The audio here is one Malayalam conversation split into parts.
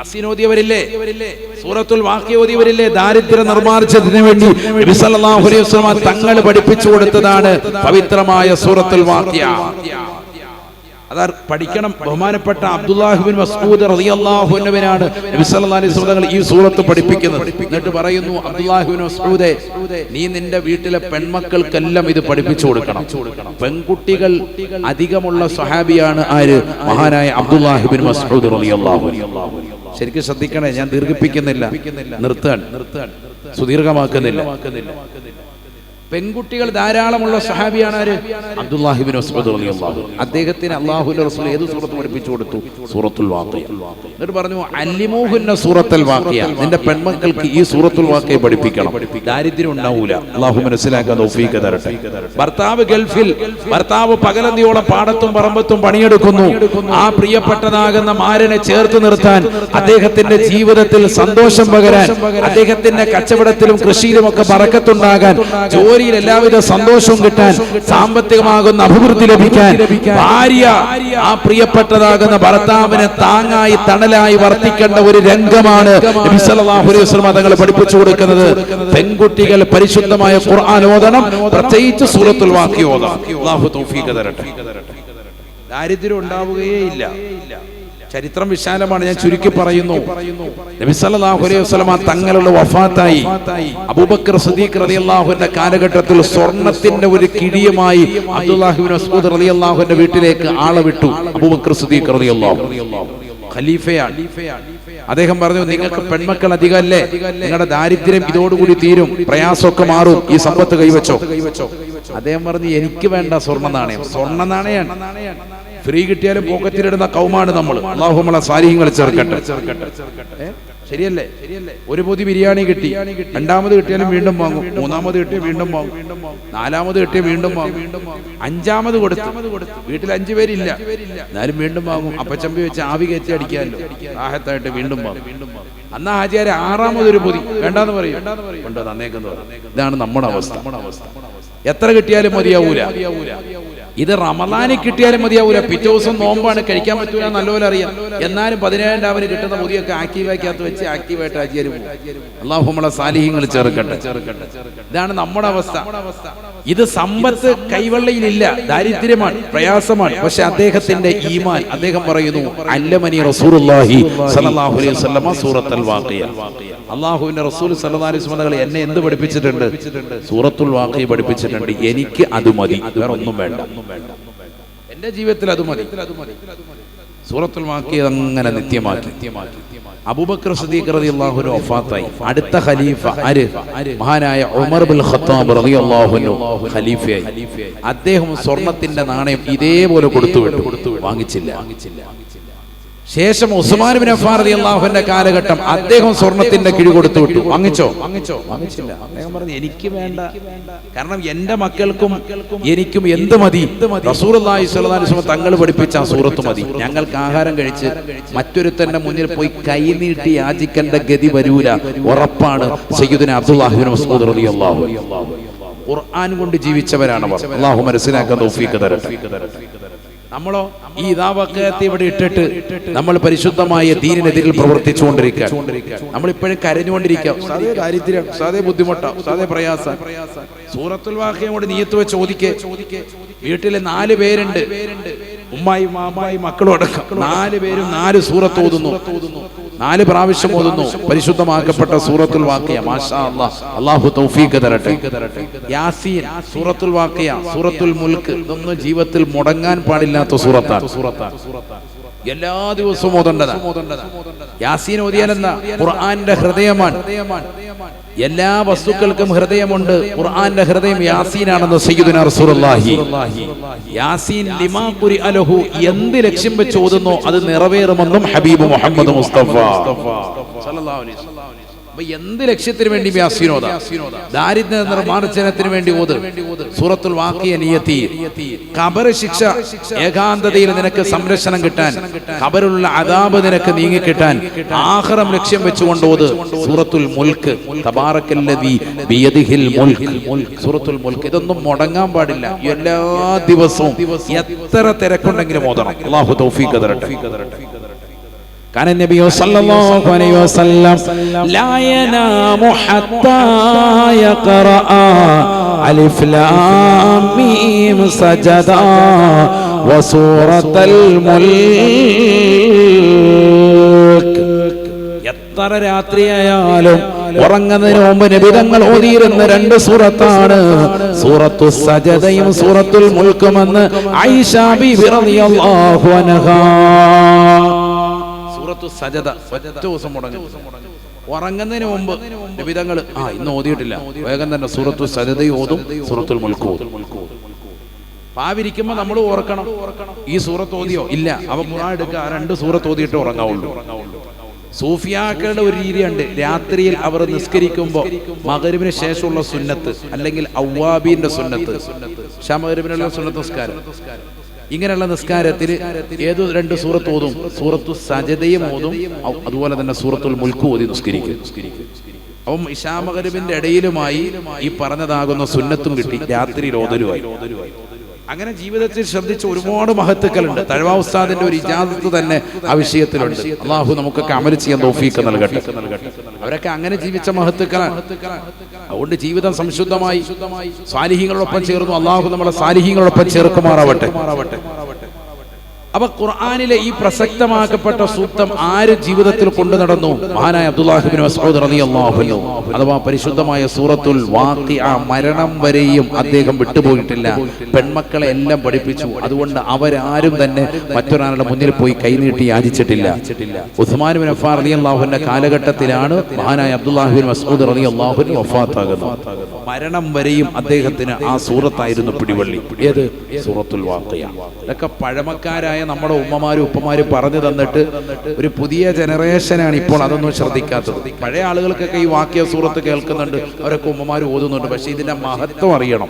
അസീൻ സൂറത്തുൽ ദാരിദ്ര്യ നിർമ്മാർജത്തിന് വേണ്ടി തങ്ങൾ പഠിപ്പിച്ചു കൊടുത്തതാണ് പവിത്രമായ സൂറത്തുൽ വാക്യ അതാ പഠിക്കണം. ബഹുമാനപ്പെട്ട അബ്ദുല്ലാഹിബിൻ മസ്ഊദ് റളിയല്ലാഹു അൻഹുവിനാണ് നബി സല്ലല്ലാഹു അലൈഹി വസല്ലം ഈ സൂറത്ത് പഠിപ്പിക്കുന്നത്. എന്നിട്ട് പറയുന്നു അബ്ദുല്ലാഹിബിൻ മസ്ഊദേ നീ നിന്റെ വീട്ടിലെ പെൺമക്കൾക്കെല്ലാം ഇത് പഠിപ്പിച്ചു കൊടുക്കണം. പെൺകുട്ടികൾ അധികമുള്ള സഹാബിയാണ് ആര്? മഹാനായ അബ്ദുല്ലാഹിബിൻ മസ്ഊദ് റളിയല്ലാഹു ശരിക്കും ശ്രദ്ധിക്കണേ ഞാൻ ദീർഘിപ്പിക്കുന്നില്ല. നിർത്താൻ സുദീർഘമാക്കുന്നില്ല. പെൺകുട്ടികൾ ധാരാളമുള്ള സഹാബിയാണ് ആര്? അബ്ദുല്ലാഹിബിൻ. അദ്ദേഹത്തിന് അല്ലാഹുവിന്റെ റസൂൽ ഏത് സൂറത്ത് പഠിപ്പിച്ചു കൊടുത്തു? സൂറത്തുൽ വാഖിയ. എന്നിട്ട് പറഞ്ഞു അല്ലിമൂഹുന്ന സൂറത്തുൽ വാഖിയ. നിന്റെ പെൺമക്കൾക്ക് ഈ സൂറത്തുൽ വാഖിയ പഠിപ്പിക്കണം. ദാരിദ്ര്യം ഉണ്ടാവൂല. അല്ലാഹു മനസ്സിലാക്കാൻ തൗഫീഖ് തരട്ടെ. ഭർത്താവ് ഗൾഫിൽ ഭർത്താവ് പകലന്തിയോളം പാടത്തും പറമ്പത്തും പണിയെടുക്കുന്നു. ആ പ്രിയപ്പെട്ടതാകുന്ന മാരനെ ചേർത്ത് നിർത്താൻ അദ്ദേഹത്തിന്റെ ജീവിതത്തിൽ സന്തോഷം പകരാൻ അദ്ദേഹത്തിന്റെ കച്ചവടത്തിലും കൃഷിയിലും ഒക്കെ പറക്കത്തുണ്ടാകാൻ ജോലിയിൽ എല്ലാവിധ സന്തോഷവും കിട്ടാൻ സാമ്പത്തികമാകുന്ന അഭിവൃദ്ധി ലഭിക്കാൻ ഭാര്യ ആ പ്രിയപ്പെട്ടതാകുന്ന ഭർത്താവിനെ താങ്ങായി തണലായി വർത്തിക്കേണ്ട ഒരു രംഗമാണ് തങ്ങൾ പഠിപ്പിച്ചു കൊടുക്കുന്നത്. പെൺകുട്ടികൾ പരിശുദ്ധമായ ഖുർആൻ ഓതണം. പ്രത്യേകിച്ച് സൂറത്തുൽ വാഖിയ ഓതണം. ദാരിദ്ര്യം ഉണ്ടാവുകയേ ഇല്ല. ചരിത്രം വിശാലമാണ്. ഞാൻ ചുരുക്കി പറയുന്നു. തങ്ങളുടെ വഫാത്തായി അബൂബക്കർ റളിയല്ലാഹുവിന്റെ കാലഘട്ടത്തിൽ സ്വർണത്തിന്റെ ഒരു കിടിയുമായി മസ്ഊദ് റളിയല്ലാഹുവിന്റെ വീട്ടിലേക്ക് ആളെ വിട്ടു അബൂബക്കർ സിദ്ദീഖ് റളിയല്ലാഹു ഖലീഫയാണ്. അദ്ദേഹം പറഞ്ഞു നിങ്ങൾക്ക് പെൺമക്കൾ അധികമല്ലേ? നിങ്ങളുടെ ദാരിദ്ര്യം ഇതോടുകൂടി തീരും. പ്രയാസമൊക്കെ മാറും. ഈ സമ്പത്ത് കൈവച്ചോ? അദ്ദേഹം പറഞ്ഞു എനിക്ക് വേണ്ട സ്വർണ നാണയം സ്വർണ നാണയാണ് ഫ്രീ കിട്ടിയാലും പോക്കറ്റിലിടുന്ന കൗമാണ് നമ്മൾ. അള്ളാഹുമള സാരിഹ്യങ്ങൾ ചേർക്കട്ടെ? ശരിയല്ലേ? ഒരു പൊതി ബിരിയാണി കിട്ടി. രണ്ടാമത് കിട്ടിയാലും വീണ്ടും വാങ്ങും. മൂന്നാമത് കിട്ടിയ വീണ്ടും വാങ്ങും. നാലാമത് കിട്ടിയ വീണ്ടും വാങ്ങും. അഞ്ചാമത് കൊടുത്തു. വീട്ടിൽ അഞ്ചു പേരില്ല. എന്നാലും വീണ്ടും വാങ്ങും. അപ്പച്ചമ്പി വെച്ച് ആവി കയറ്റി അടിക്കാമല്ലോ. ആഹത്തായിട്ട് വീണ്ടും വാങ്ങും. അന്നാ ആറാമത് ആറാമതൊരു പൊതി. വേണ്ടാന്ന് പറയും. കൊണ്ട് തന്നേക്കെന്ന് ഇതാണ് നമ്മുടെ അവസ്ഥ. എത്ര കിട്ടിയാലും മതിയാവൂല. ഇത് റമദാനിൽ കിട്ടിയാലും മതിയാവൂല. പിറ്റേ ദിവസം നോമ്പാണ് കഴിക്കാൻ പറ്റൂല നല്ലപോലെ അറിയാം. എന്നാലും പതിനേഴാം രാവിലെ കിട്ടുന്ന പൊതിയൊക്കെ ആക്റ്റീവാക്കകത്ത് വെച്ച് ആക്റ്റീവായിട്ട് അജിയർ അള്ളാഹു നമ്മളെ സാലിഹ്യങ്ങൾ ചേർക്കട്ടെ ഇതാണ് നമ്മുടെ അവസ്ഥ. ഇത് സമ്പത്ത് കൈവെള്ളയിലില്ല. ദാരിദ്ര്യമാണ് പ്രയാസമാണ്. പക്ഷെ അദ്ദേഹത്തിന്റെ ഈമാൻ അദ്ദേഹം പറയുന്നു അല്ലമനി റസൂലുള്ളാഹി സ്വല്ലല്ലാഹു അലൈഹി വസല്ലമ സൂറത്തുൽ വാഖിയ. അള്ളാഹുവിന്റെ റസൂൽ സല്ലല്ലാഹു അലൈഹി എന്നെ എന്ത് പഠിപ്പിച്ചിട്ടുണ്ട്? സൂറത്തുൽ വാഖിയ പഠിപ്പിച്ചിട്ടുണ്ട്. എനിക്ക് അത് മതി വേറെ ഒന്നും വേണ്ട. എന്റെ ജീവിതത്തിൽ അത് മതി. സൂറത്തുൽ മാക്കിയത് അങ്ങനെ നിത്യമാക്കി. അബൂബക്കർ സിദ്ദീഖ് റളിയല്ലാഹു അൻഹു വഫാത്തായി. അടുത്ത ഖലീഫ ആര്? മഹാനായ ഉമർ ബിൻ ഖത്താബ് റളിയല്ലാഹു അൻഹു ഖലീഫയായി. അദ്ദേഹം സ്വർണത്തിന്റെ നാണയം ഇതേപോലെ കൊടുത്തു വിട്ടു വാങ്ങിച്ചില്ല. ശേഷം ഉസ്മാൻ ബിൻ അഫ്ഫാർ റളിയല്ലാഹുവിന്റെ കാലഘട്ടം അദ്ദേഹം സ്വർണത്തിന്റെ കിഴി കൊടുത്തു വിട്ടു. വാങ്ങിച്ചോ? വാങ്ങിച്ചോ? വാങ്ങിച്ചില്ല. അദ്ദേഹം പറഞ്ഞു എനിക്ക് വേണ്ട. കാരണം എന്റെ മക്കൾക്കും എനിക്കും എന്ത് മതി? റസൂലുള്ളാഹി സ്വല്ലല്ലാഹു അലൈഹി തങ്ങൾ പഠിപ്പിച്ച ആ സൂറത്ത് മതി. ഞങ്ങൾക്ക് ആഹാരം കഴിച്ച് മറ്റൊരുത്തന്റെ മുന്നിൽ പോയി കൈ നീട്ടി യാചിക്കേണ്ട ഗതി വരൂല. ഉറപ്പാണ് സയ്യിദുന അബ്ദുല്ലാഹിബിൻ മസ്ഊദ് റളിയല്ലാഹു ഖുർആൻ കൊണ്ട് ജീവിച്ചവരാണ് അള്ളാഹു മനസ്സിലാക്കാൻ തൗഫീഖ് തരട്ടെ. നമ്മളോ ഈ ഇതാവക്കയത്തെ ഇവിടെ ഇട്ടിട്ട് നമ്മൾ പരിശുദ്ധമായ ദീനിനെതിരിൽ പ്രവർത്തിച്ചുകൊണ്ടിരിക്കുക നമ്മൾ ഇപ്പോഴും കരഞ്ഞുകൊണ്ടിരിക്കാം. സാധേ ദാരിദ്ര്യം സാധേ ബുദ്ധിമുട്ടാ സാധേ പ്രയാസ. സൂറത്തുൽ വാഹയോട് നീയത്ത് വെച്ച് ചോദിക്കേ. വീട്ടിലെ നാല് പേരുണ്ട്. ഉമ്മായി മാമായി മക്കളും അടക്കം നാല് പേരും നാല് സൂറത്ത് ഓതുന്നു. നാല് പ്രാവശ്യം ഓതുന്നു. പരിശുദ്ധമാക്കപ്പെട്ട സൂറത്തുൽ വാക്കിയ. മാഷാ അല്ലാഹു തൗഫീഖ് തരട്ടെ. യാസീൻ സൂറത്തുൽ വാക്കിയ. സൂറത്തുൽ മുൽക്ക്. ഇതൊന്നും ജീവിതത്തിൽ മുടങ്ങാൻ പാടില്ലാത്ത സൂറത്താണ്. സൂറത്താണ്. എല്ലാ ദിവസവും ഓതേണ്ടതാണ്. യാസീൻ ഓതിയാലെന്ന ഖുർആന്റെ ഹൃദയമാണ്. എല്ലാ വസ്തുക്കൾക്കും ഹൃദയമുണ്ട്. ഖുർആന്റെ ഹൃദയം യാസീനാണെന്ന് സയ്യിദുന റസൂലുള്ളാഹി. യാസീൻ ലിമാ ഖുരി അലഹു എന്ത് ലക്ഷ്യം വെച്ച് ഓതുന്നോ അത് നിറവേറുമെന്നും ഹബീബ് മുഹമ്മദ് മുസ്തഫ. സല്ലല്ലാഹു അലൈഹി വസല്ലം. അപ്പൊ എന്ത് ലക്ഷ്യത്തിന് വേണ്ടി വ്യാസീനോദ? ദാരിദ്ര്യ നിർമ്മാർജനത്തിന് വേണ്ടി ഓത്. സൂറത്തുൽ വാക്കിയ നിയത്തി. ഖബർ ശിക്ഷ ഏകാന്തതയിൽ നിനക്ക് സംരക്ഷണം കിട്ടാൻ കബറിലുള്ള അതാപ് നിനക്ക് നീങ്ങിക്കിട്ടാൻ ആഹ്റം ലക്ഷ്യം വെച്ചുകൊണ്ട് ഓത്. സൂറത്തുൽ മുൽക്ക്. ബിയദിഹിൽ മുൽക്ക്. സൂറത്തുൽ മുൽക്ക്. ഇതൊന്നും മുടങ്ങാൻ പാടില്ല. എല്ലാ ദിവസവും എത്ര തിരക്കുണ്ടെങ്കിലും ഓതണം. അള്ളാഹു തൗഫീഖ് തരട്ടെ. കാരണം നബിയോ സല്ലല്ലാഹു അലൈഹി വസല്ലം ലാ യനാമു ഹത്താ യഖറഅ ലാം മീം സജദ വസൂറത്തൽ മുൽക്. എത്ര രാത്രിയായാലും ഉറങ്ങുന്നതിന് മുമ്പ് നബിതങ്ങൾ ഓതിയിരുന്ന രണ്ട് സൂറത്താണ് സൂറത്തു സജതയും സൂറത്തുൽ മുൽക്കുമെന്ന് ഐഷാബി വിറലിയല്ലാഹു അൻഹാ. സജദ ഒറ്റ ദിവസം മുടങ്ങി. ഉറങ്ങുന്നതിന് മുമ്പ് വിവിധങ്ങൾ ആ ഇന്ന് ഓതിയിട്ടില്ല. വേഗം തന്നെ സൂറത്തു സജതയും ഓതും സൂറത്തുൽ മുൽക്ക് ഓതും. നമ്മൾ ഓർക്കണം. ഈ സൂറത്ത് ഓതിയോ? ഇല്ല. അവ മുറ എടുക്കുക. ആ രണ്ട് സൂറത്ത് ഓതിയിട്ട് ഉറങ്ങാവുള്ളൂ. സൂഫിയാക്കളുടെ ഒരു രീതിയുണ്ട്. രാത്രിയിൽ അവർ നിസ്കരിക്കുമ്പോൾ മകരുവിന് ശേഷമുള്ള സുന്നത്ത് അല്ലെങ്കിൽ ഔവാബീന്റെ സുന്നത്ത് ഷമകരിവിനുള്ള സുന്നത്ത് നിസ്കാരം. ഇങ്ങനെയുള്ള നിസ്കാരത്തിൽ ഏത് രണ്ട് സൂറത്ത് ഓതും? സൂറത്തു സജതയും ഓതും. അതുപോലെ തന്നെ സൂറത്തുൽ മുൽക്ക് ഓതി നിസ്കരിക്കും. അപ്പം ഇഷാമകരുവിന്റെ ഇടയിലുമായി ഈ പറഞ്ഞതാകുന്ന സുന്നത്തും കിട്ടി. രാത്രി ഓതലുമായി. അങ്ങനെ ജീവിതത്തിൽ ശ്രദ്ധിച്ച ഒരുപാട് മഹത്തുക്കളുണ്ട്. തഴവാ ഉസ്താദിന്റെ ഒരു ഇജാദത്ത് തന്നെ ആ വിഷയത്തിലുണ്ട്. അള്ളാഹു നമുക്കൊക്കെ അമൽ ചെയ്യാൻ തോഫീക്ക് നൽകട്ടെ. അവരൊക്കെ അങ്ങനെ ജീവിച്ച മഹത്തുക്കളാണ്. അതുകൊണ്ട് ജീവിതം സംശുദ്ധമായി. സാലിഹ്യങ്ങളോടൊപ്പം ചേർന്നു അള്ളാഹു നമ്മളെ സാലിഹ്യങ്ങളോടൊപ്പം ചേർക്കുമാറാവട്ടെ. അപ്പൊ ഖുർആാനിലെ ഈ പ്രസക്തമാക്കപ്പെട്ട സൂക്തം ആര് ജീവിതത്തിൽ കൊണ്ടു നടന്നു? മഹാനായ അബ്ദുല്ലാഹിബിൻ മസ്ഊദ് റളിയല്ലാഹു അഥവാ പരിശുദ്ധമായ സൂറത്തുൽ വാഖിഅ മരണം വരെയും അദ്ദേഹം വിട്ടുപോയിട്ടില്ല. പെൺമക്കളെ എല്ലാം പഠിപ്പിച്ചു. അതുകൊണ്ട് അവരാരും തന്നെ മറ്റൊരാളുടെ മുന്നിൽ പോയി കൈനീട്ടി യാചിച്ചിട്ടില്ല. ഉസ്മാൻ ബിൻ അഫാർ റളിയല്ലാഹുവിന്റെ കാലഘട്ടത്തിലാണ് മഹാനായ അബ്ദുല്ലാഹിബിൻ മസ്ഊദ് റളിയല്ലാഹു വഫാത്താകുന്നത്. മരണം വരെയും അദ്ദേഹത്തിന് ആ സൂറത്തായിരുന്നു പിടിവള്ളി. ഏത്? സൂറത്തുൽ വാഖിയ ഇതൊക്കെ പഴമക്കാരായ നമ്മുടെ ഉമ്മമാരും ഉപ്പമാരും പറഞ്ഞു തന്നിട്ട് ഒരു പുതിയ ജനറേഷനാണ് ഇപ്പോൾ അതൊന്നും ശ്രദ്ധിക്കാത്തത്. പഴയ ആളുകൾക്കൊക്കെ ഈ വാക്യ സൂറത്ത് കേൾക്കുന്നുണ്ട്. അവരൊക്കെ ഉമ്മമാർ ഓതുന്നുണ്ട്. പക്ഷെ ഇതിന്റെ മഹത്വം അറിയണം.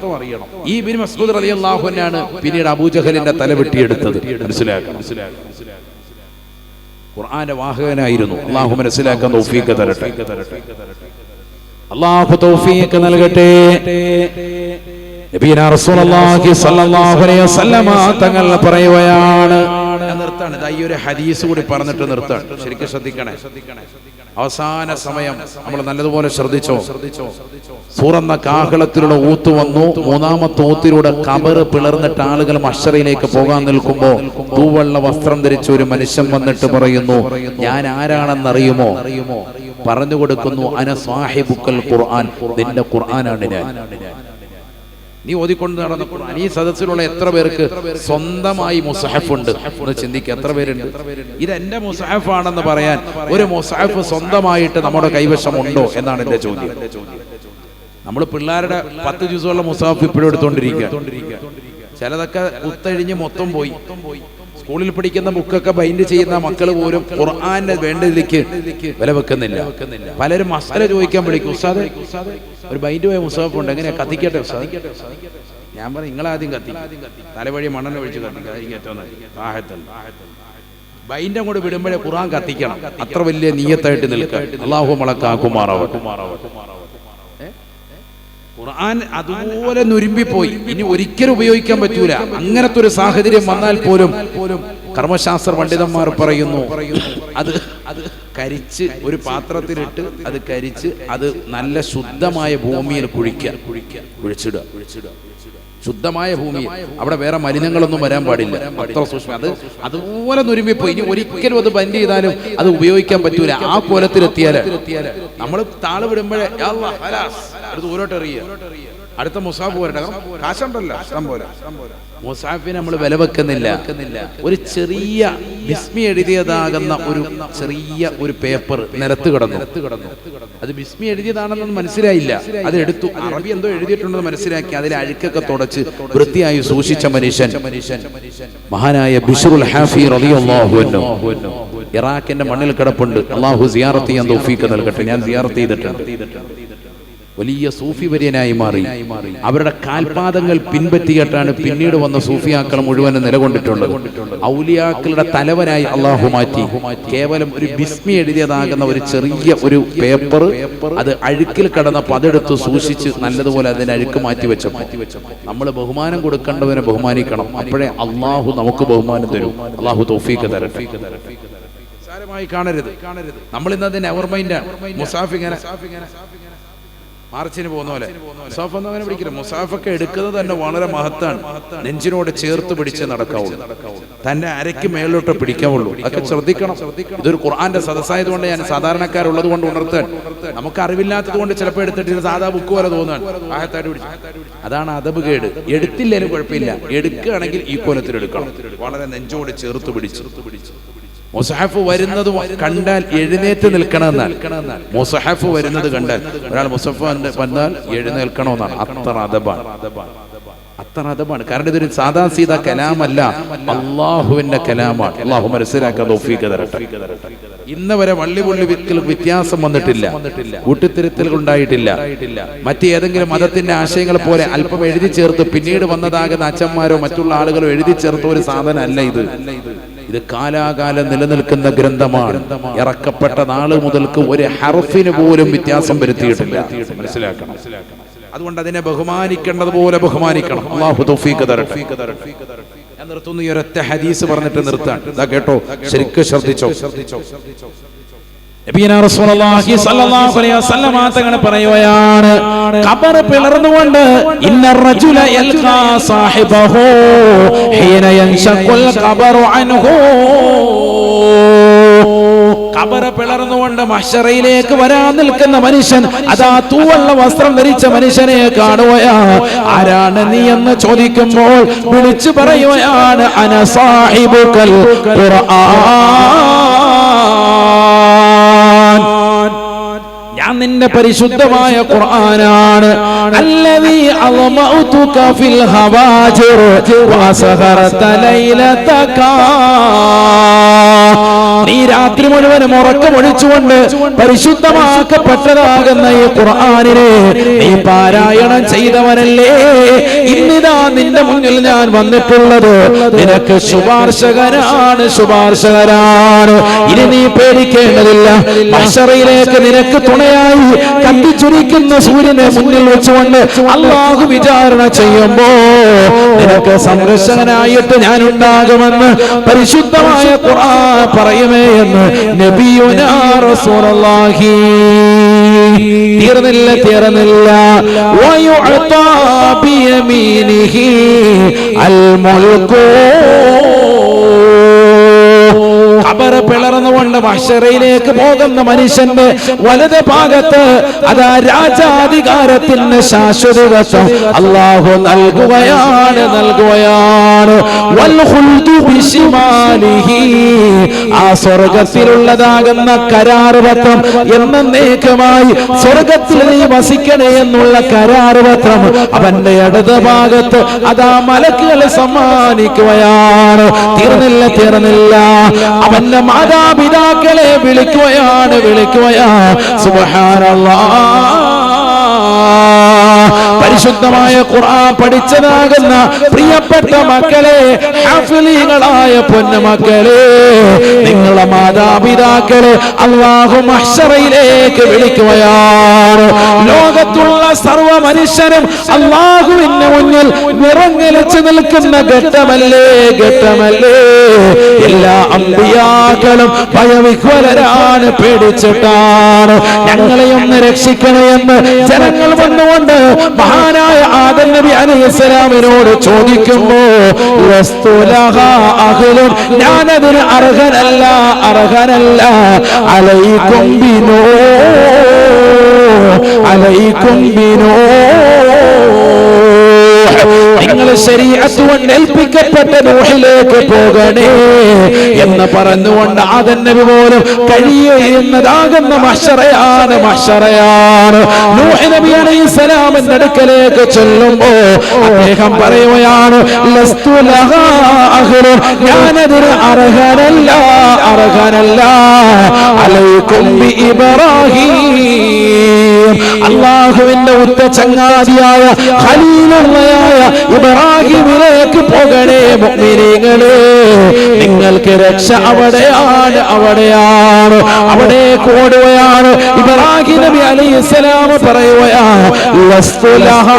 ഈ ബിൻ മസ്ഊദ് അലി അള്ളാഹുനാണ് പിന്നീട് അബൂജഹലിന്റെ തല വെട്ടിയെടുത്തത്. മനസ്സിലാക്കണം. ഖുർആന്റെ വാഹകനായിരുന്നു. അള്ളാഹു മനസ്സിലാക്കാൻ തൗഫീഖ് തരട്ടെ. അള്ളാഹു തൗഫീഖ് നൽകട്ടെ. തങ്ങൾ പറയുകയാണ്. നിർത്താണ്. ഈ ഒരു ഹദീസ് കൂടി പറഞ്ഞിട്ട് നിർത്താണ്. ശരിക്കും ശ്രദ്ധിക്കണേ. അവസാന സമയം നമ്മൾ നല്ലതുപോലെ ശ്രദ്ധിച്ചോ? സൂറന്ന കാഹളത്തിലൂടെ ഊത്ത് വന്നു. മൂന്നാമത്തെ ഊത്തിലൂടെ കബറ് പിളർന്നിട്ട് ആളുകൾ മഷറയിലേക്ക് പോകാൻ നിൽക്കുമ്പോ പൂവെള്ള വസ്ത്രം ധരിച്ച ഒരു മനുഷ്യൻ വന്നിട്ട് പറയുന്നു ഞാൻ ആരാണെന്നറിയുമോ? പറഞ്ഞു കൊടുക്കുന്നു അന സാഹിബുക്കൽ ഖുർആൻ. നിന്റെ ഖുർആനാണ് ഞാൻ. നീ ഓതിക്കൊണ്ട് നടന്ന ഖുർആൻ ഈ സദസ്സിലുള്ള എത്ര പേർക്ക് സ്വന്തമായി മുസഹഫ് ഉണ്ട് എന്ന് ചിന്തിക്കുക. എത്ര പേരുണ്ട്? ഇത് മുസഹഫ് ആണെന്ന് പറയാൻ ഒരു മുസഹഫ് സ്വന്തമായിട്ട് നമ്മുടെ കൈവശം ഉണ്ടോ എന്നാണ് എന്റെ ചോദ്യം. നമ്മൾ പിള്ളേരുടെ പത്ത് ദിവസമുള്ള മുസഹഫ് ഇപ്പോഴും എടുത്തോണ്ടിരിക്കുക ചിലതൊക്കെ കുത്തഴിഞ്ഞ് മൊത്തം പോയി. സ്കൂളിൽ പഠിക്കുന്ന ബുക്കൊക്കെ ബൈൻഡ് ചെയ്യുന്ന മക്കൾ പോലും ഖുർആാനെ വേണ്ടതിലേക്ക് വില വെക്കുന്നില്ല. പലരും മസാല ചോദിക്കാൻ വിളിക്കും ഉസ്താദ് ഒരു ബൈൻഡ് പോയ മുസാഫ് ഉണ്ട് എങ്ങനെയാ? കത്തിക്കട്ടെ ഉസ്താദ്? ഞാൻ പറഞ്ഞു നിങ്ങളാദ്യം കത്തി. തലവഴി മണ്ണെണ്ണ ഒഴിച്ച് കത്തിക്കുക ഏറ്റവും ബൈൻഡ് അങ്ങോട്ട് വിടുമ്പോഴേ ഖുർആൻ കത്തിക്കണം. അത്ര വലിയ നീയത്തായിട്ട് നിൽക്കുക. അള്ളാഹു മുളക്കാക്കുമാറാവട്ടെ. ഖുർആൻ അതുപോലെ നുരുമ്പിപ്പോയി. ഇനി ഒരിക്കലും ഉപയോഗിക്കാൻ പറ്റൂല. അങ്ങനത്തെ ഒരു സാഹചര്യം വന്നാൽ പോലും കർമ്മശാസ്ത്ര പണ്ഡിതന്മാർ പറയുന്നു അത് അത് കരിച്ച് ഒരു പാത്രത്തിലിട്ട് അത് കരിച്ച് അത് നല്ല ശുദ്ധമായ ഭൂമിയിൽ കുഴിക്കുക. കുഴിച്ചിടുക കുഴിച്ചിടുക. ശുദ്ധമായ ഭൂമി അവിടെ വേറെ മലിനങ്ങളൊന്നും വരാൻ പാടില്ല. അത്ര സൂക്ഷ്മ. അത് അതുപോലെ നുരുമ്പിപ്പോയി ഇനി ഒരിക്കലും അത് ബൻഡ് ചെയ്താലും അത് ഉപയോഗിക്കാൻ പറ്റൂല. ആ കോലത്തിലെത്തിയാൽ നമ്മൾ താൾ വിടുമ്പോഴേ. ഒരു അടുത്ത മുസാഫ് പോരട്ടെ. കാരണം കാശുണ്ടല്ലോ പോലെ. മുസാഫിനെ നമ്മൾ വില വെക്കുന്നില്ല. ഒരു ചെറിയ ബിസ്മി എഴുതിയതാകുന്ന ഒരു ചെറിയ ഒരു പേപ്പർ നിലത്ത് കിടന്നു. അത് ബിസ്മി എഴുതിയതാണെന്നൊന്നും മനസ്സിലായില്ല. അത് എടുത്തു. അറബി എന്തോ എഴുതിയിട്ടുണ്ടെന്ന് മനസ്സിലാക്കി. അതിൽ അഴുക്കൊക്കെ തുടച്ച് വൃത്തിയായി സൂക്ഷിച്ച മനുഷ്യൻ. മഹാനായ ബിഷുൽ ഹാഫി ഇറാഖിന്റെ മണ്ണിൽ കിടപ്പുണ്ട്. അള്ളാഹു സിയാറത്ത് ചെയ്യാൻ തൗഫീക്ക് നൽകട്ടെ. ഞാൻ സിയാറത്ത് ചെയ്തിട്ടുണ്ട്. വലിയ സൂഫി വര്യനായി മാറി. അവരുടെ കാൽപാദങ്ങൾ പിൻപറ്റിയിട്ടാണ് പിന്നീട് വന്ന സൂഫിയാക്കൾ മുഴുവൻ നിലകൊണ്ടിട്ടുള്ളത്. ഔലിയാക്കളുടെ തലവനായി അള്ളാഹു മാറ്റി. കേവലം ഒരു ബിസ്മി എഴുതിയതാകുന്ന ഒരു ചെറിയ ഒരു പേപ്പർ അത് അഴുക്കിൽ കടന്ന അതെടുത്ത് സൂക്ഷിച്ച് നല്ലതുപോലെ അതിനെ അഴുക്ക് മാറ്റി വെച്ച നമ്മൾ ബഹുമാനം കൊടുക്കേണ്ടവനെ ബഹുമാനിക്കണം. അപ്പോഴേ അള്ളാഹു നമുക്ക് ബഹുമാനം തരും. അള്ളാഹു തോഫീക്ക് തരട്ടെ. കാണരുത്. നമ്മൾ ഇന്ന് അതിന്റെ മുസാഫിങ്ങനെ മാർച്ചിന് പോകുന്ന പോലെ. മുസാഫ് ഒന്നും അങ്ങനെ പിടിക്കില്ല. മുസാഫൊക്കെ എടുക്കുന്നത് തന്നെ വളരെ മഹത്താണ്. നെഞ്ചിനോട് ചേർത്ത് പിടിച്ച് നടക്കാവുള്ളൂ. തന്റെ അരയ്ക്ക് മേലോട്ട് പിടിക്കാവുള്ളൂ. അതൊക്കെ ശ്രദ്ധിക്കണം. ഇതൊരു ഖുർആന്റെ സദസ്സായതുകൊണ്ട് ഞാൻ സാധാരണക്കാരുള്ളത് കൊണ്ട് ഉണർത്താൻ നമുക്ക് അറിവില്ലാത്തത് കൊണ്ട് ചിലപ്പോൾ എടുത്തിട്ട് സാധാ ബുക്ക് തോന്നാൻ ആഹത്തായിട്ട് പിടിച്ചു. അതാണ് അതബ് കേട്. എടുത്തില്ലേലും കുഴപ്പമില്ല. എടുക്കുകയാണെങ്കിൽ ഈ കോലത്തിൽ എടുക്കണം. വളരെ നെഞ്ചോട് ചേർത്ത് പിടിച്ച്. മുസഹഫ് വരുന്നത് കണ്ടാൽ എഴുന്നേറ്റ് നിൽക്കണമെന്നാൽ മുസഹഫ് വരുന്നത് കണ്ടാൽ ഒരാൾ മുസഫ് വന്നാൽ എഴുന്നേൽക്കണമെന്നാണ്. അത്ര അതബാണ് അത്ര അതബാണ് കാരണം ഇതൊരു സാധാ സീത കലാമല്ല. അള്ളാഹുവിന്റെ കലാമാണ്. അള്ളാഹു മനസ്സിലാക്കാൻ ഇന്ന് വരെ വള്ളി പുള്ളി വിത്തിൽ വ്യത്യാസം വന്നിട്ടില്ല. കൂട്ടിത്തിരുത്തലുകൾ ഉണ്ടായിട്ടില്ല. മറ്റേതെങ്കിലും മതത്തിന്റെ ആശയങ്ങൾ പോലെ അല്പം എഴുതി ചേർത്ത് പിന്നീട് വന്നതാകുന്ന അച്ഛന്മാരോ മറ്റുള്ള ആളുകളോ എഴുതി ചേർത്ത ഒരു സാധനം അല്ല ഇത്. ഇത് കാലാകാലം നിലനിൽക്കുന്ന ഗ്രന്ഥമാണ്. ഇറക്കപ്പെട്ട നാൾ മുതൽക്ക് ഒരു ഹർഫിന് പോലും വ്യത്യാസം വരുത്തിയിട്ടില്ല. മനസ്സിലാക്കണം. അതുകൊണ്ട് അതിനെ ബഹുമാനിക്കേണ്ടത് പോലെ ബഹുമാനിക്കണം. തൗഫീഖ് തരട്ടെ. ഞാൻ നിർത്തുന്നു ഈ ഒരൊറ്റ ഹദീസ് പറഞ്ഞിട്ട് നിർത്താൻ. കേട്ടോ. ശരിക്കും ശ്രദ്ധിച്ചോ. ശ്രദ്ധിച്ചോ വസല്ലമ പിളർന്നുകൊണ്ട് ഇന്ന റജുല സാഹിബഹു ഹീന ഖബറു അൻഹു. മഹ്ശറയിലേക്ക് വരാൻ നിൽക്കുന്ന മനുഷ്യൻ അതാ തൂവള്ള വസ്ത്രം ധരിച്ച മനുഷ്യനെ കാണുകയാ ആരാണ് നീ എന്ന് ചോദിക്കുമ്പോൾ വിളിച്ചു പറയുകയാണ് അന സാഹിബുക്കൽ നിന്റെ പരിശുദ്ധമായ ഖുർആനാണ്. അല്ലദീ അളമഉതുക ഫിൽ ഹവാജിർ വസഹറത ലൈലതക. നീ രാത്രി മുഴുവനും ഉറക്കമൊഴിച്ചുകൊണ്ട് പരിശുദ്ധമാക്കപ്പെട്ടതാകുന്ന ഈ ഖുർആാനിനെ നീ പാരായണം ചെയ്തവനല്ലേ? ഇന്നിതാ നിന്റെ മുന്നിൽ ഞാൻ വന്നിട്ടുള്ളത്. നിനക്ക് ശുപാർശകനാണ് ശുപാർശകനാണ് ഇനി നീ പേടിക്കേണ്ടതില്ല. മഷറയിലേക്ക് നിനക്ക് തുണയായി കത്തിച്ചുരിക്കുന്ന സൂര്യനെ മുന്നിൽ വെച്ചുകൊണ്ട് അള്ളാഹു വിചാരണ ചെയ്യുമ്പോ നിനക്ക് സംരക്ഷകനായിട്ട് ഞാൻ ഉണ്ടാകുമെന്ന് പരിശുദ്ധമായ ഖുർആൻ പറയുമേ എന്ന് നബിയുനാ റസൂലുള്ളാഹി. തീർന്നില്ല തീർന്നില്ല. വയുഅതാ ബിയമീനിഹി അൽ മുൽക്കൂ ഖബർ പിളർന്നുകൊണ്ട് മഷറയിലേക്ക് പോകുന്ന മനുഷ്യന്റെ വലത് ഭാഗത്ത് അതാ രാജാധികാരത്തിന് ശാശ്വതത്വം. അള്ളാഹു നൽകുകയാണ് നൽകുകയാണ്. ആ സ്വർഗത്തിലുള്ളതാകുന്ന കരാറുപത്രം എന്നേക്കമായി സ്വർഗത്തിൽ നീ വസിക്കണേ എന്നുള്ള കരാർ പത്രം അവന്റെ ഇടത് ഭാഗത്ത് അതാ മലക്കുകളെ സമ്മാനിക്കുകയാണ്. തീർന്നില്ല തീർന്നില്ല. അവന്റെ മാതാപിതാക്കളെ വിളിക്കുകയാണ് വിളിക്കുകയാ സുബ്ഹാനല്ലാഹ് പരിശുദ്ധമായ ഖുർആൻ പഠിച്ചതാകുന്ന പ്രിയപ്പെട്ട മക്കളെ ഹാഫിലീങ്ങളായ പൊന്നുമക്കളെ നിങ്ങളുടെ മാതാപിതാക്കളെ അള്ളാഹു മഹ്ശറയിലേക്ക് വിളിക്കുകയാണ്. ലോകത്തുള്ള സർവ മനുഷ്യരും അള്ളാഹുവിന്റെ മുന്നിൽ നിറങ്ങലിച്ചു നിൽക്കുന്ന ഘട്ടമല്ലേ ഘട്ടമല്ലേ? എല്ലാ അമ്പിയാക്കളും ഭയവിഹ്വലരാണ് പേടിച്ചിട്ടാണ്. ഞങ്ങളെ ഒന്ന് രക്ഷിക്കണേ എന്ന് ജനങ്ങൾ വന്നുകൊണ്ട് മഹാനായ ആദം നബി അലൈഹിസ്സലാമിനോട് ചോദിക്കുമ്പോ ഞാനതിന് അർഹനല്ല അർഹനല്ല. അലൈക്കും ബിനോ അലൈക്കും ബിനോ. നിങ്ങൾ ശരീഅത്ത് കൊണ്ട് ഏൽപ്പിക്കപ്പെട്ട നൂഹിലേക്ക് പോകണേ എന്ന് പറഞ്ഞുകൊണ്ട് ആദൻ നബി പോലും കഴിയുന്നതാകുന്ന മഷറയാണ് മഷറയാണ് നൂഹ് നബി അലൈഹി സലാമിന്റെ അടുക്കലേക്ക് ചെല്ലുമ്പോ അദ്ദേഹം പറയുകയാണ് ലസ്തു ലഹാ അഹ്ലുൻ. ഞാനതിന് അർഹനല്ല അർഹനല്ല അലൈക്കും ബി ഇബ്രാഹിം അള്ളാഹുവിന്റെ ഉറ്റ ചങ്ങാതിയായ ഖലീലുള്ളയായ ഇബ്രാഹിമിലേക്ക് പോകണേ മുഅ്മിനീങ്ങളെ നിങ്ങൾക്ക് രക്ഷ അവിടെയാണ് അവിടെയാണ് അവിടെ കൂടുകയാണ്. ഇബ്രാഹിം നബി അലൈഹിസ്സലാം പറയുകയാണ് ലസ്തു ലഹാ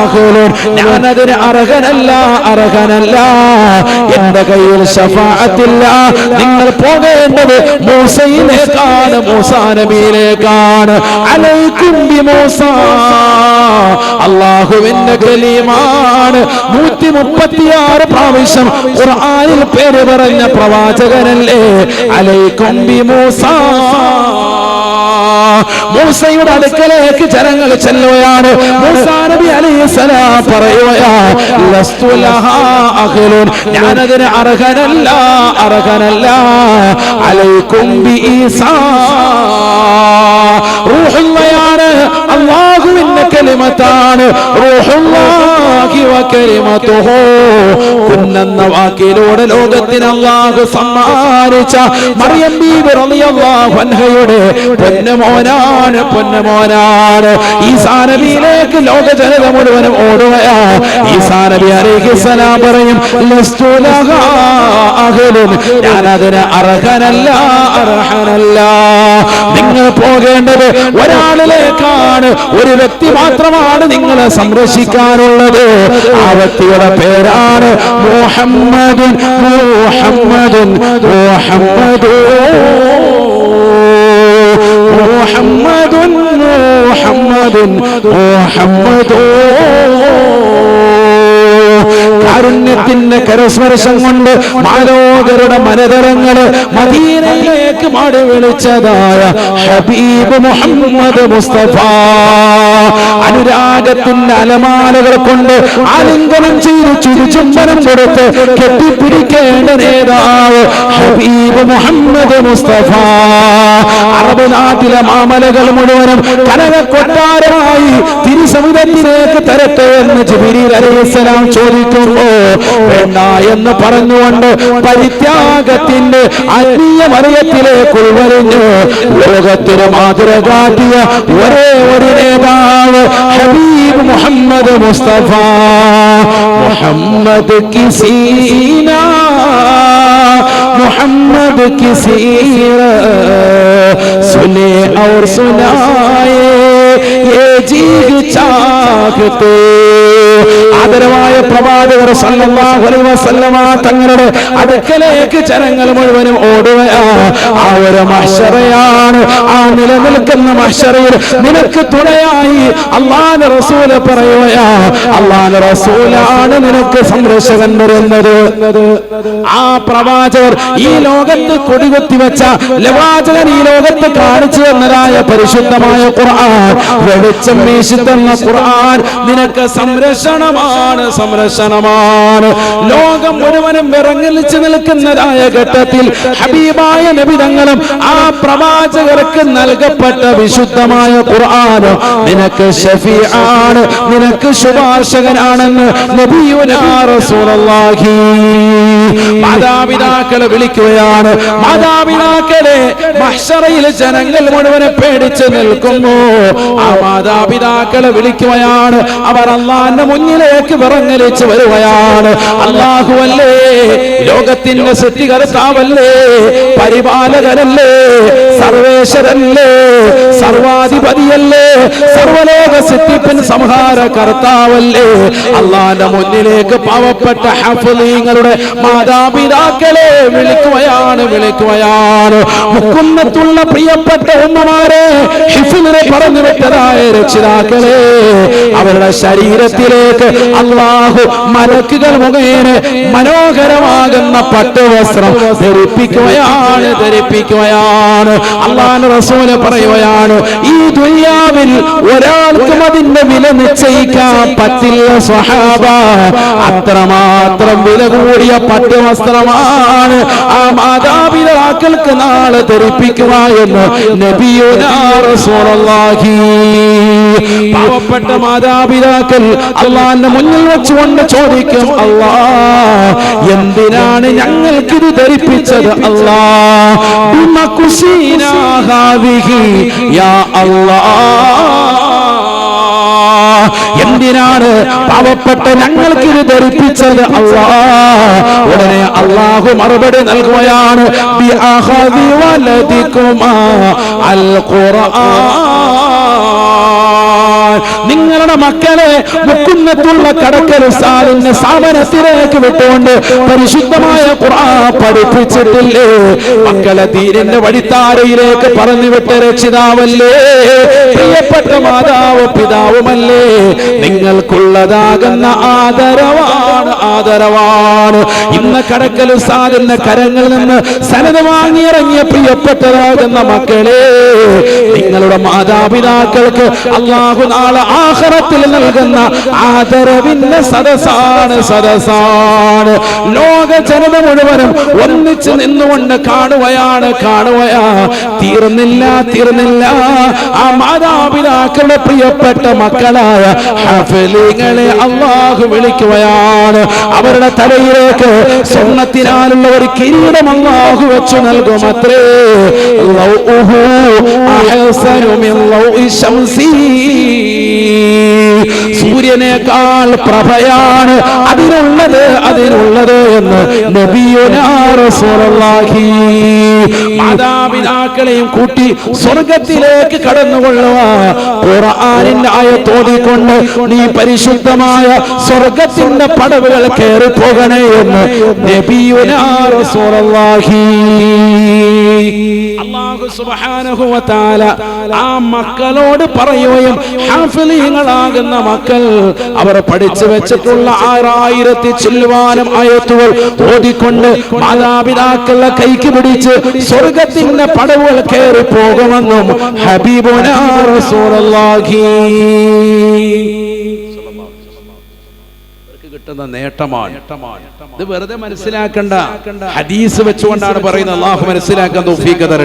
അഹ്ലുൻ. ഞാനതിന് അർഹനല്ല അർഹനല്ല. എന്റെ കയ്യിൽ ഷഫാഅത്തില്ല നിങ്ങൾ പോകേണ്ടത് മൂസയിലേക്കാണ് മൂസാ നബിയിലേക്കാണ്. അലൈക്കും ബി മൂസ. അള്ളാഹുവിന്റെ കലീമാണ് നൂറ്റി മുപ്പത്തിയാറ് പ്രാവശ്യം ഖുർആനിൽ പേര് പറഞ്ഞ പ്രവാചകനല്ലേ? അലൈക്കും ബി മൂസ. മൂസയുടെ അടുക്കലേക്ക് ജനങ്ങൾ ചെല്ലുകയാണ്. മൂസാനബി അലൈഹിസ്സലാം പറയുകയാ ലസ്തു ലഹാ അഹ്ലുൻ ഞാനതിന് അർഹനല്ല അർഹനല്ല. അലൈക്കും ബി ഈസാ. റൂഹുള്ളയാണ് അല്ലാഹുവിന്റെ കലിമത്താണ് കുന്നെന്ന വാക്കിലൂടെ ലോകത്തിന് അല്ലാഹു സമ്മാനിച്ച മറിയം ബീബി റളിയല്ലാഹു അൻഹയുടെ പൊന്നുമോനാണ് പൊന്നുമോനാണ് ഈ നബിയിലേക്ക് ലോക ജനത മുഴുവനും ഓടുകയാ ഈ നബി അലൈഹിസ്സലാം പറയും ലഹാ അഹ്ലുൻ ഞാനതിന് അർഹനല്ല അർഹനല്ല നിങ്ങൾ പോകേണ്ടത് ഒരാളിലേക്കാണ് ഒരു വ്യക്തി മാത്രമാണ് നിങ്ങളെ സംരക്ഷിക്കാനുള്ളത്. ആ വ്യക്തിയുടെ പേരാണ് മുഹമ്മദുൻ മുഹമ്മദുൻ മുഹമ്മദ്. മുഹമ്മദുൻ മുഹമ്മദുൻ മുഹമ്മദ്. കാരുണ്യത്തിന്റെ കരസ്പർശം കൊണ്ട് മാലോകരുടെ മനതരങ്ങൾ മദീനയിലേക്ക് മാടി വിളിച്ചതായ ഹബീബ് മുഹമ്മദ് മുസ്തഫ. അനുരാഗത്തിന്റെ അലമാലകൾ കൊണ്ട് ആലിംഗനം ചെയ്ത് ചുരുചുംബനം കൊടുത്ത് കെട്ടിപ്പിടിക്കേണ്ട നേതാവ് ഹബീബ് മുഹമ്മദ് മുസ്തഫ. അറബ് നാട്ടിലെ മാമലകൾ മുഴുവനും കനക കൊട്ടാരമായി തിരുസമുദ്രത്തിലേക്ക് തരട്ടെ എന്ന് ജിബിരിൽ അലൈഹിസ്സലാം ചോദിക്കുമ്പോ വേണ്ട എന്ന് പറഞ്ഞുകൊണ്ട് പരിത്യാഗത്തിന്റെ അന്യ മറിയത്തിലേക്ക് ഉൾവരിഞ്ഞു ലോകത്തിന് മാതൃ കാട്ടിയ ഒരേ ഒരു നേതാവ് ഹബീബ് മുഹമ്മദ് മുസ്തഫ. മുഹമ്മദ് കിസീന. മുഹമ്മദ് കിസീന സുനേ ഔർ സുനായേ. ये ജീവിച്ചാകട്ടെ. ആദരവായ പ്രവാചകർ സല്ലല്ലാഹുലൈവസല്ലമ തങ്ങളുടെ അടുക്കലേക്ക് ജനങ്ങൾ മുഴുവനും ഓടുകയാ. ആ ഒരു മഷറയാണ് ആ നിലനിൽക്കുന്ന മഷറയിൽ നിനക്ക് തുണയായി അള്ളാൻ റസൂൽ പറയുകയാ. അള്ളാൻ റസൂലാണ് നിനക്ക് സംരക്ഷകൻ വരുന്നത്. ആ പ്രവാചകർ ഈ ലോകത്ത് കൊടികുത്തി വെച്ച ലവാചകൻ ഈ ലോകത്ത് കാണിച്ചു തന്നതായ പരിശുദ്ധമായ ഖുർആൻ. വെളിച്ചം വീശി തന്ന ഖുർആൻ നിനക്ക് സംരക്ഷണമാണ് സംരക്ഷണമാണ്. ലോകം മുഴുവനും വിറങ്ങലിച്ചു നിൽക്കുന്നതായ ഘട്ടത്തിൽ ഹബീബായ നബിതങ്ങളും ആ പ്രവാചകർക്ക് നൽകപ്പെട്ട വിശുദ്ധമായ ഖുർആൻ നിനക്ക് ഷഫീആണ് നിനക്ക് ശുപാർശകനാണെന്ന് നബിയുനാ റസൂലുള്ളാഹി. മാതാപിതാക്കളെ വിളിക്കുകയാണ്. മാതാപിതാക്കളെ മഷറയിൽ ജനങ്ങൾ മുഴുവനെ പേടിച്ച് നിൽക്കുന്നു. ആ മാതാപിതാക്കളെ വിളിക്കുകയാണ്. അവർ അള്ളാന്റെ മുന്നിലേക്ക് വിറങ്ങലിച്ച് വരുകയാണ്. അള്ളാഹുവല്ലേ ലോകത്തിന്റെ സൃഷ്ടികർത്താവല്ലേ പരിപാലകരല്ലേ സർവേശ്വരല്ലേ സർവാധിപതിയല്ലേ സർവലോക സിദ്ധിപ്പൻ സംഹാര കർത്താവല്ലേ അള്ളാന്റെ മുന്നിലേക്ക് പാവപ്പെട്ട ഹഫലീങ്ങളുടെ മാതാപിതാക്കളെ വിളിക്കുകയാണ് വിളിക്കുകയാണ്. മുക്കുന്നത്തുള്ള പ്രിയപ്പെട്ട ഉമ്മമാരെ ഹിഫിലിനെ പറഞ്ഞു വിട്ടതായ രക്ഷിതാക്കളെ അവരുടെ ശരീരത്തിലേക്ക് അള്ളാഹു മലക്കുകൾ മുഖേന മനോഹരമാകുന്ന പട്ടുവസ്ത്രം ധരിപ്പിക്കുകയാണ് ധരിപ്പിക്കുകയാണ്. അള്ളാഹ് റസൂൽ പറയുകയാണ് ഈ ദുനിയാവിൽ ഒരാൾക്കും അതിന്റെ വില നിശ്ചയിക്കാൻ പറ്റില്ല സ്വഹാബ. അത്രമാത്രം വില കൂടിയ പട്ടുവസ്ത്രമാണ് ആ മാതാപിതാക്കൾക്ക് നാളെ ധരിപ്പിക്കുക എന്ന് നബിയുനാ റസൂലുള്ളാഹി. പാവപ്പെട്ട മാതാപിതാക്കൾ അള്ളാന്റെ മുന്നിൽ വെച്ചുകൊണ്ട് ചോദിക്കും അള്ളാ എന്തിനാണ് ഞങ്ങൾക്ക് ഇത് ധരിപ്പിച്ചത്? അള്ളാ യാ എന്തിനാണ് പാവപ്പെട്ട ഞങ്ങൾക്ക് ഇത് ധരിപ്പിച്ചത്? അള്ളാ ഉടനെ അള്ളാഹു മറുപടി നൽകുകയാണ് അൽ ഖുർആൻ. നിങ്ങളുടെ മക്കളെ മുക്കുന്നത്തുള്ള കടക്കൽ സാലിന്റെ സ്ഥാപനത്തിലേക്ക് വിട്ടുകൊണ്ട് പരിശുദ്ധമായ ഖുർആൻ പഠിപ്പിച്ചിട്ടില്ലേ? മക്കളെ തീരിന്റെ വഴിത്താരയിലേക്ക് പറഞ്ഞു വിട്ട രക്ഷിതാവല്ലേ? പ്രിയപ്പെട്ട മാതാവ് പിതാവുമല്ലേ? നിങ്ങൾക്കുള്ളതാകുന്ന ആദരവാണ് ആദരവാണ്. ഇന്ന് കടക്കൽ സാലിന്റെ കരങ്ങളിൽ നിന്ന് സനത് വാങ്ങിയിറങ്ങിയ പ്രിയപ്പെട്ടതാകുന്ന മക്കളെ നിങ്ങളുടെ മാതാപിതാക്കൾക്ക് അള്ളാഹു നാളെ ആഹ്റത്തിൽ നൽകുന്ന ആദരവിന്റെ സദസാണ് സദസാണ് ലോക ജനത മുഴുവനും ഒന്നിച്ച് നിന്നുകൊണ്ട് കാണുകയാണ് കാണുകയാ. തീർന്നില്ല തീർന്നില്ല. ആ മാതാപിതാക്കളുടെ പ്രിയപ്പെട്ട മക്കളായ ഹഫലിങ്ങളെ അള്ളാഹു വിളിക്കുകയാണ്. അവരുടെ തലയിലേക്ക് സ്വർണത്തിനാലുള്ള ഒരു കിരീടം അള്ളാഹു വെച്ചു നൽകും അത്രേ ലൗഉഹു അഹസനു മിൻ ലൗഇ ശംസി. സൂര്യനേക്കാൾ പ്രഭയാണ്. അതിനുള്ളത് അതിനുള്ളത് എന്ന് നബിയുനാ റസൂലുള്ളാഹി. മാതാപിതാക്കളെയും കൂട്ടി സ്വർഗത്തിലേക്ക് കടന്നുകൊള്ളുക. ആയത്തോതിക്കൊണ്ട് നീ പരിശുദ്ധമായ സ്വർഗത്തിന്റെ പടവുകൾ കയറി പോകണേ എന്ന് നബിയുനാ റസൂലുള്ളാഹി. അല്ലാഹു സുബ്ഹാനഹു വ ആ മക്കളോട് പറയുകയും ഹാഫിളീങ്ങളാകുന്ന മക്കൾ അവർ പഠിച്ചു വെച്ചിട്ടുള്ള ആറായിരത്തി ചില്ലുവാനും അയത്തുകൾ ഓടിക്കൊണ്ട് മാതാപിതാക്കളുടെ കൈക്ക് പിടിച്ച് സ്വർഗത്തിന്റെ പടവുകൾ കയറി പോകുമെന്നും ഹബീബുനാ റസൂലുള്ളാഹി. കിട്ടുന്ന നേട്ടമാണ്. ഇത് വെറുതെ മനസ്സിലാക്കണ്ട. ഹദീസ് വെച്ചുകൊണ്ടാണ് പറയുന്നത്. അള്ളാഹു മനസ്സിലാക്കാൻ തൗഫീഖ് തരട്ടെ.